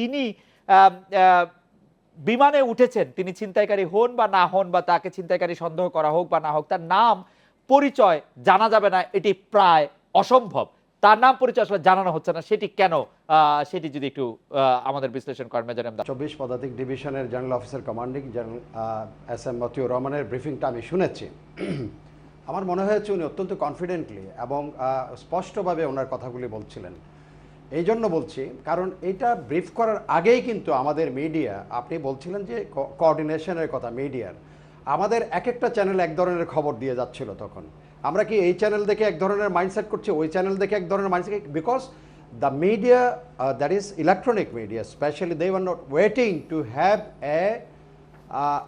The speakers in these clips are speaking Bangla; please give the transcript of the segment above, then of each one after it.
তিনি বিমানে উঠেছেন। তিনি ছিনতাইকারী হন বা না হন বা তাকে ছিনতাইকারী সন্দেহ করা হোক বা না হোক, তার নাম, পরিচয় জানা যাবে না, এটি প্রায় অসম্ভব। তার নাম, পরিচয় আসলে জানানো হচ্ছে না, সেটি কেন? সেটি যদি একটু আমাদের বিশ্লেষণ করেন মেজর এমদাদ। চব্বিশ পদাতিক ডিভিশনের general officer commanding general S M Motiur রহমানের ব্রিফিংটা আমি শুনেছি। আমার মনে হয়েছে উনি অত্যন্ত কনফিডেন্টলি এবং স্পষ্টভাবে ওনার কথাগুলি বলছিলেন। এই জন্য বলছি কারণ এটা ব্রিফ করার আগেই কিন্তু আমাদের মিডিয়া আপনি বলছিলেন যে কোঅর্ডিনেশনের কথা মিডিয়ার আমাদের এক একটা চ্যানেল এক ধরনের খবর দিয়ে যাচ্ছিল তখন। আমরা কি এই চ্যানেল দেখে এক ধরনের মাইন্ডসেট করছি ওই চ্যানেল দেখে এক ধরনের mindset because uh, that is electronic media especially they were not waiting to have a uh,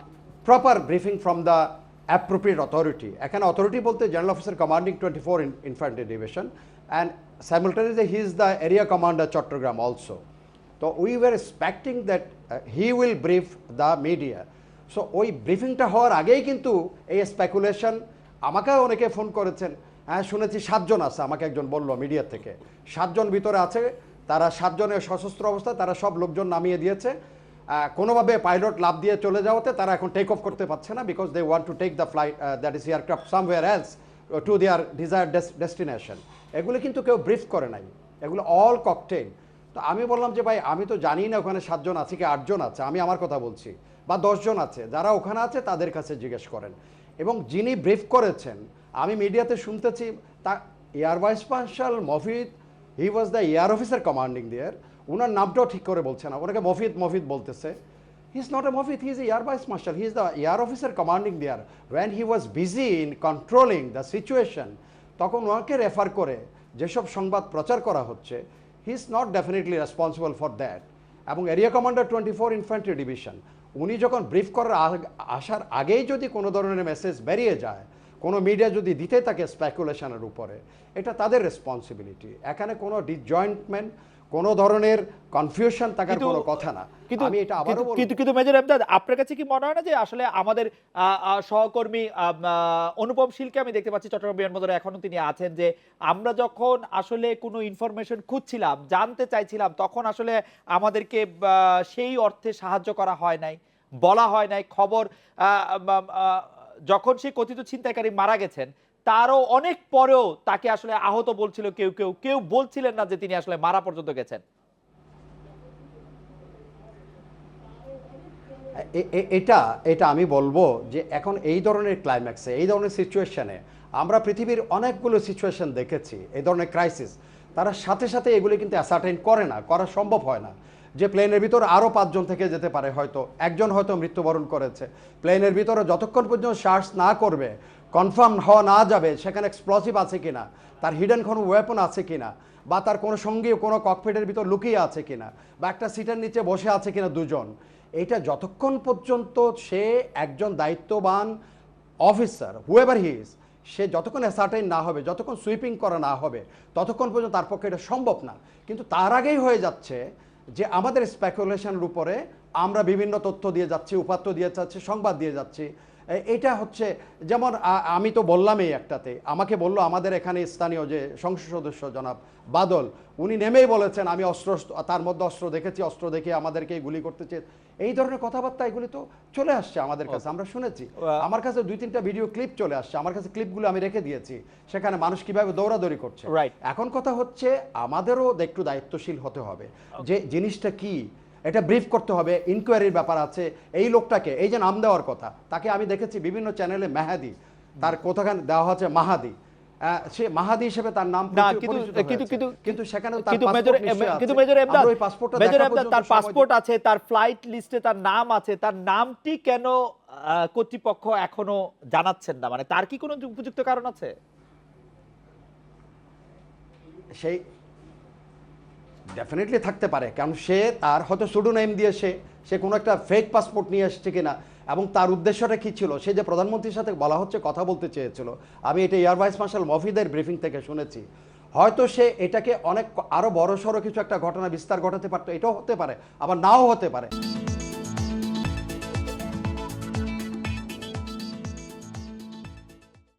proper briefing from the appropriate authority এখানে অথরিটি বলতে general officer commanding twenty four infantry division and simultaneously he is the area commander Chattogram also তো we were expecting that he will brief the media so ওই ব্রিফিংটা হওয়ার আগেই কিন্তু এই স্পেকুলেশন আমাকে অনেকে ফোন করেছেন। হ্যাঁ শুনেছি সাতজন আছে, আমাকে একজন বলল মিডিয়া থেকে। সাতজন ভিতরে আছে, তারা সাতজনের সশস্ত্র অবস্থা, তারা সব লোকজন নামিয়ে দিয়েছে। কোনোভাবে পাইলট লাভ দিয়ে চলে যাওয়াতে তারা এখন টেক অফ করতে পারছে না because they want to take the flight that is aircraft somewhere else to their desire destination এগুলো কিন্তু কেউ ব্রিফ করে নাই। এগুলো অল ককটেল তো আমি বললাম যে, ভাই, আমি তো জানি না ওখানে সাতজন আছে কি আটজন আছে। আমি আমার কথা বলছি। বা দশজন আছে। যারা ওখানে আছে, তাদের কাছে জিজ্ঞেস করেন। এবং যিনি ব্রিফ করেছেন, আমি মিডিয়াতে শুনতেছি, তা air vice marshal Mofid he was the air officer commanding there ওনার নামটাও ঠিক করে বলছে না। ওনাকে মফিদ মফিদ বলতেছে। He is not a Mofid he is air vice marshal he is the air officer commanding there when he was busy in controlling the situation তখন ওনাকে রেফার করে যেসব সংবাদ প্রচার করা হচ্ছে he is not definitely responsible for that এবং area commander twenty four infantry division উনি যখন ব্রিফ করার আসার আগেই যদি কোনো ধরনের মেসেজ বেরিয়ে যায়, কোনো মিডিয়া যদি দিতে থাকে স্পেকুলেশনের উপরে, এটা তাদের রেসপন্সিবিলিটি এখানে কোনো ডিজয়েন্টমেন্ট কোনো ধরনের কনফিউশন থাকার কোনো কথা না। কিন্তু আমি এটা আবারও কিন্তু- কিন্তু মেজর এমদাদ আপনার কাছে কি মনে হয় না যে আসলে আমাদের সহকর্মী অনুপম শীলকে আমি দেখতে পাচ্ছি চট্টগ্রাম বিমানবন্দরে এখনও তিনি আছেন যে আমরা যখন আসলে কোনো ইনফরমেশন খুঁজছিলাম জানতে চাইছিলাম তখন আসলে আমাদেরকে সেই অর্থে সাহায্য করা হয় নাই বলা হয় নাই। খবর যখন সেই কথিত ছিনতাইকারী মারা গেছেন তারও অনেক পরেও তাকে আসলে আহত বলছিল কেউ কেউ কেউ বলছিলেন না যে তিনি আসলে মারা পর্যন্ত গেছেন। এটা এটা আমি বলব যে এখন এই ধরনের ক্লাইম্যাক্সে এই ধরনের সিচুয়েশনে আমরা পৃথিবীর অনেকগুলো সিচুয়েশন দেখেছি, এই ধরনের ক্রাইসিস তারা সাথে সাথে এগুলি কিন্তু অ্যাসার্টেন করে না, করা সম্ভব হয় না। যে প্লেনের ভিতর আরও পাঁচজন থেকে যেতে পারে, হয়তো একজন হয়তো মৃত্যুবরণ করেছে। প্লেনের ভিতরে যতক্ষণ পর্যন্ত সার্চ না করবে কনফার্ম হওয়া না যাবে, সেখানে এক্সপ্লসিভ আছে কিনা, তার হিডেন কোনো ওয়েপন আছে কিনা, বা তার কোনো সঙ্গী কোনো ককপিটের ভিতর লুকিয়ে আছে কিনা, বা একটা সিটের নিচে বসে আছে কিনা দুজন, এটা যতক্ষণ পর্যন্ত সে একজন দায়িত্ববান অফিসার হুয়েভার হি ইজ সে যতক্ষণ অ্যাসার্টাইন না হবে, যতক্ষণ সুইপিং করা না হবে, ততক্ষণ পর্যন্ত তার পক্ষে এটা সম্ভব না। কিন্তু তার আগেই হয়ে যাচ্ছে যে আমাদের স্পেকুলেশনের উপরে আমরা বিভিন্ন তথ্য দিয়ে যাচ্ছি, উপাত্ত দিয়ে যাচ্ছি, সংবাদ দিয়ে যাচ্ছি। এটা হচ্ছে যেমন আমি তো বললামই একটাতে আমাকে বলল আমাদের এখানে স্থানীয় যে সংসদ সদস্য জনাব বাদল উনি নেমেই বলেছেন আমি অস্ত্র তার মধ্যে অস্ত্র দেখেছি অস্ত্র দেখে আমাদেরকে গুলি করতে চেয়ে এই ধরনের কথাবার্তা এগুলি তো চলে আসছে আমাদের কাছে আমরা শুনেছি। আমার কাছে দুই তিনটা ভিডিও ক্লিপ চলে আসছে আমার কাছে ক্লিপগুলো আমি রেখে দিয়েছি সেখানে মানুষ কীভাবে দৌড়াদৌড়ি করছে. এখন কথা হচ্ছে আমাদেরও একটু দায়িত্বশীল হতে হবে যে জিনিসটা কি এটা ব্রিফ করতে হবে ইনকোয়ারির ব্যাপার আছে। এই লোকটাকে এই যে নাম দেওয়ার কথা তাকে আমি দেখেছি বিভিন্ন চ্যানেলে মেহাদি তার কোথাখানে দেওয়া হচ্ছে মাহাদি। সে মাহাদি হিসেবে তার নাম কিন্তু কিন্তু কিন্তু সেখানে তার কিন্তু মেজর মেজর এমদাদ এমদাদ তার পাসপোর্ট আছে তার ফ্লাইট লিস্টে তার নাম আছে তার নামটি কেন কর্তৃপক্ষ এখনও জানাচ্ছেন না? মানে তার কি কোনো উপযুক্ত কারণ আছে? সেই ডেফিনেটলি থাকতে পারে, কারণ সে তার হয়তো সুডো নেম দিয়ে সে সে কোনো একটা ফেক পাসপোর্ট নিয়ে এসছে কিনা, এবং তার উদ্দেশ্যটা কী ছিল? সে যে প্রধানমন্ত্রীর সাথে বলা হচ্ছে, কথা বলতে চেয়েছিল। আমি এটা এয়ার ভাইস মার্শাল মফিদের ব্রিফিং থেকে শুনেছি। হয়তো সে এটাকে অনেক আরও বড়সড় কিছু একটা ঘটনা, বিস্তার ঘটাতে পারতো, এটাও হতে পারে, আবার নাও হতে পারে।